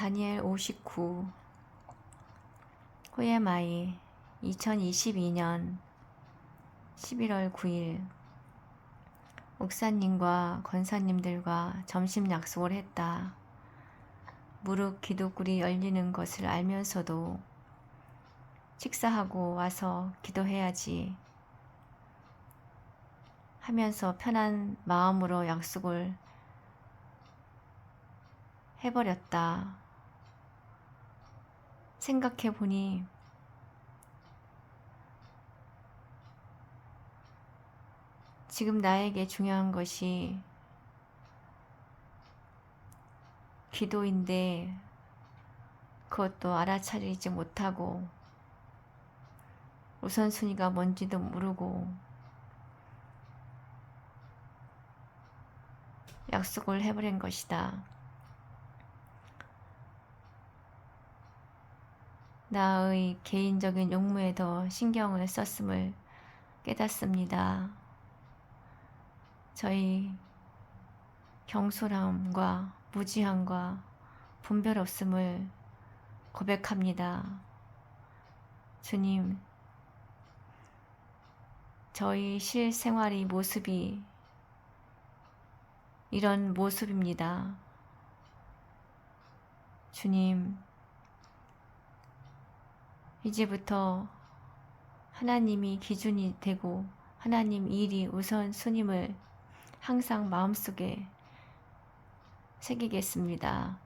다니엘 59 호예마이 2022년 11월 9일 목사님과 권사님들과 점심 약속을 했다. 무릎 기도굴이 열리는 것을 알면서도 식사하고 와서 기도해야지 하면서 편한 마음으로 약속을 해버렸다. 생각해 보니 지금 나에게 중요한 것이 기도인데 그것도 알아차리지 못하고 우선순위가 뭔지도 모르고 약속을 해버린 것이다. 나의 개인적인 용무에 더 신경을 썼음을 깨닫습니다. 저희 경솔함과 무지함과 분별 없음을 고백합니다. 주님, 저희 실생활이 모습이 이런 모습입니다. 주님, 이제부터 하나님이 기준이 되고 하나님 일이 우선 순임을 항상 마음속에 새기겠습니다.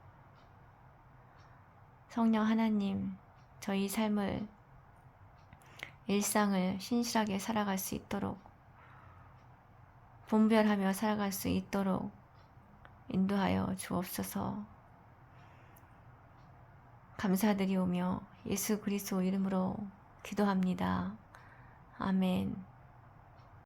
성령 하나님, 저희 삶을 일상을 신실하게 살아갈 수 있도록 분별하며 살아갈 수 있도록 인도하여 주옵소서. 감사드리오며 예수 그리스도 이름으로 기도합니다. 아멘.